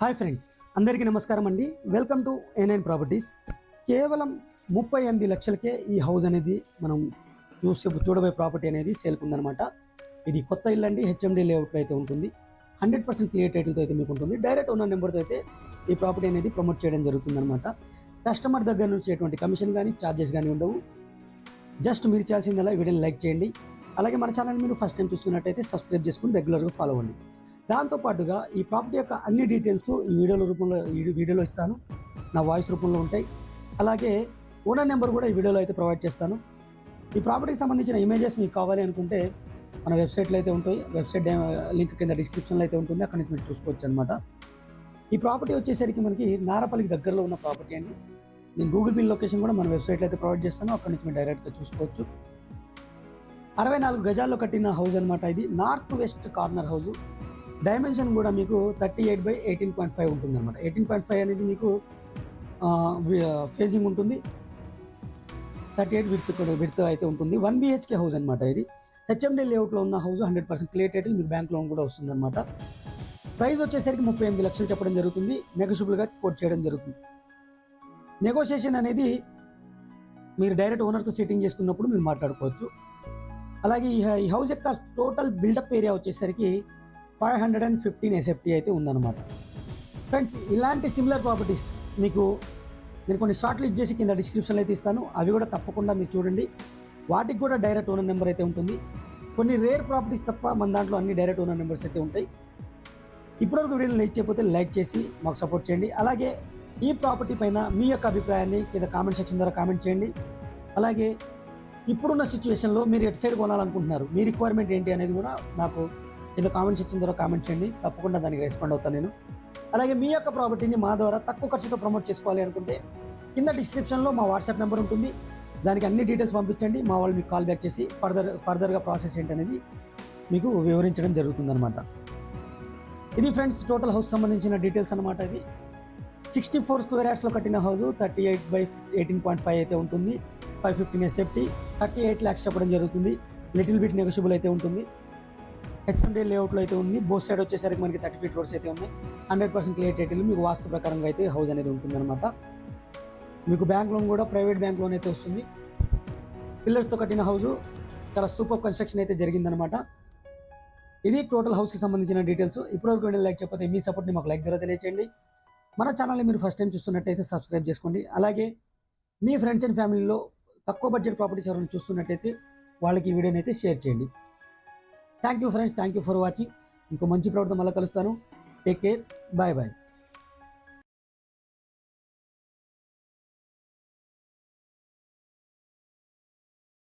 Hi friends అందరికీ నమస్కారం అండి. Welcome to A nine properties. కేవలం ముప్పై ఎనిమిది లక్షలకే ఈ హౌస్ అనేది మనం చూసే చూడబోయే ప్రాపర్టీ అనేది సేల్కి ఉందన్నమాట. ఇది కొత్త ఇల్లు అండి హెచ్ఎండి లేఅవుట్లో అయితే ఉంటుంది. హండ్రెడ్ పర్సెంట్ క్లియర్ టైటిల్తో అయితే మీకు ఉంటుంది. డైరెక్ట్ ఓనర్ నెంబర్తో అయితే ఈ ప్రాపర్టీ అనేది ప్రమోట్ చేయడం జరుగుతుందన్నమాట. కస్టమర్ దగ్గర నుంచి ఎటువంటి కమిషన్ కానీ ఛార్జెస్ కానీ ఉండవు. జస్ట్ మీరు చేయాల్సిందలా వీడియోని లైక్ చేయండి. అలాగే మన ఛానల్ మీరు ఫస్ట్ టైం చూస్తున్నట్టయితే సబ్స్క్రైబ్ చేసుకుని రెగ్యులర్గా ఫాలో అవ్వండి. దాంతో పాటుగా ఈ ప్రాపర్టీ యొక్క అన్ని డీటెయిల్స్ ఈ వీడియోల రూపంలో వీడియోలో ఇస్తాను. నా వాయిస్ రూపంలో ఉంటాయి. అలాగే ఓనర్ నెంబర్ కూడా ఈ వీడియోలో అయితే ప్రొవైడ్ చేస్తాను. ఈ ప్రాపర్టీకి సంబంధించిన ఇమేజెస్ మీకు కావాలి అనుకుంటే మన వెబ్సైట్లో అయితే ఉంటాయి. వెబ్సైట్ లింక్ కింద డిస్క్రిప్షన్లో అయితే ఉంటుంది. అక్కడ నుంచి మీరు చూసుకోవచ్చు అనమాట ఈ ప్రాపర్టీ వచ్చేసరికి మనకి నారపల్లికి దగ్గరలో ఉన్న ప్రాపర్టీ అండి. నేను గూగుల్ పిన్ లొకేషన్ కూడా మన వెబ్సైట్లో అయితే ప్రొవైడ్ చేస్తాను. అక్కడ నుంచి మీరు డైరెక్ట్గా చూసుకోవచ్చు. అరవై నాలుగు గజాల్లో కట్టిన హౌస్ అనమాట ఇది. North west corner house. Dimension కూడా మీకు thirty eight by eighteen point five ఉంటుంది అనమాట ఎయిటీన్ పాయింట్ ఫైవ్ అనేది మీకు ఫేజింగ్ ఉంటుంది. థర్టీ ఎయిట్ విత్ విత్ అయితే ఉంటుంది. వన్ బిహెచ్కే హౌస్ అనమాట ఇది. హెచ్ఎండి లేఅవుట్లో ఉన్న house hundred percent clear title మీకు బ్యాంక్ లోన్ కూడా వస్తుంది అనమాట ప్రైస్ వచ్చేసరికి ముప్పై ఎనిమిది లక్షలు చెప్పడం జరుగుతుంది. నెగోషియబుల్గా కోట్ చేయడం జరుగుతుంది. నెగోషియేషన్ అనేది మీరు డైరెక్ట్ ఓనర్తో సెట్టింగ్ చేసుకున్నప్పుడు మీరు మాట్లాడుకోవచ్చు. అలాగే ఈ ఈ హౌస్ యొక్క టోటల్ బిల్డప్ ఏరియా వచ్చేసరికి five hundred and fifteen SFT అయితే ఉందన్నమాట. ఫ్రెండ్స్ ఇలాంటి సిమిలర్ ప్రాపర్టీస్ మీకు నేను కొన్ని షార్ట్ లిస్ట్ చేసి కింద డిస్క్రిప్షన్లో అయితే ఇస్తాను. అవి కూడా తప్పకుండా మీరు చూడండి. వాటికి కూడా డైరెక్ట్ ఓనర్ నెంబర్ అయితే ఉంటుంది. కొన్ని రేర్ ప్రాపర్టీస్ తప్ప మన దాంట్లో అన్ని డైరెక్ట్ ఓనర్ నెంబర్స్ అయితే ఉంటాయి. ఇప్పటివరకు వీడియోని లైక్ చేయకపోతే లైక్ చేసి మాకు సపోర్ట్ చేయండి. అలాగే ఈ ప్రాపర్టీ పైన మీ యొక్క అభిప్రాయాన్ని కింద కామెంట్ సెక్షన్ ద్వారా కామెంట్ చేయండి. అలాగే ఇప్పుడున్న సిచ్యువేషన్లో మీరు ఎటు సైడ్ కొనాలనుకుంటున్నారు? మీ రిక్వైర్మెంట్ ఏంటి అనేది కూడా నాకు ఏదో కామెంట్ సెక్షన్ ద్వారా కామెంట్ చేయండి. తప్పకుండా దానికి రెస్పాండ్ అవుతాను నేను. అలాగే మీ యొక్క ప్రాపర్టీని మా ద్వారా తక్కువ ఖర్చుతో ప్రమోట్ చేసుకోవాలి అనుకుంటే కింద డిస్క్రిప్షన్లో మా వాట్సాప్ నెంబర్ ఉంటుంది. దానికి అన్ని డీటెయిల్స్ పంపించండి. మా వాళ్ళు మీకు కాల్ బ్యాక్ చేసి ఫర్దర్ ఫర్దర్గా ప్రాసెస్ ఏంటనేది మీకు వివరించడం జరుగుతుందనమాట ఇది ఫ్రెండ్స్ టోటల్ హౌస్ సంబంధించిన డీటెయిల్స్ అనమాట ఇది. సిక్స్టీ ఫోర్ స్క్వేర్ యార్డ్స్లో కట్టిన house thirty eight by eighteen point five అయితే ఉంటుంది. Five fifteen SFT thirty eight lakhs చెప్పడం జరుగుతుంది. లిటిల్ బిట్ నెగోషియబుల్ అయితే ఉంటుంది. హెచ్ఎండి లేఅవుట్లో అయితే ఉంది. బోత్ సైడ్ వచ్చేసరికి మనకి థర్టీ ఫీట్ రోడ్స్ అయితే ఉన్నాయి. హండ్రెడ్ పర్సెంట్ క్లియర్ టైటిల్ మీకు వాస్తు ప్రకారంగా అయితే హౌస్ అనేది ఉంటుందన్నమాట. మీకు బ్యాంక్ లోన్ కూడా ప్రైవేట్ బ్యాంక్ లోన్ అయితే వస్తుంది. పిల్లర్స్తో కట్టిన హౌస్ చాలా సూపర్ కన్స్ట్రక్షన్ అయితే జరిగిందనమాట ఇది టోటల్ హౌస్కి సంబంధించిన డీటెయిల్స్ ఇప్పటివరకు వీడియో లైక్ చెప్పతే మీ సపోర్ట్ని మాకు లైక్ ద్వారా తెలియచేయండి. మన ఛానల్ని మీరు ఫస్ట్ టైం చూస్తున్నట్టయితే సబ్స్క్రైబ్ చేసుకోండి. అలాగే మీ ఫ్రెండ్స్ అండ్ ఫ్యామిలీలో తక్కువ బడ్జెట్ ప్రాపర్టీస్ ఎవరైనా చూస్తున్నట్టయితే వాళ్ళకి ఈ వీడియోని అయితే షేర్ చేయండి. Thank you friends thank you for watching ఇంకో మంచి ప్రవర్తన మళ్ళీ కలుస్తాను. Take care bye bye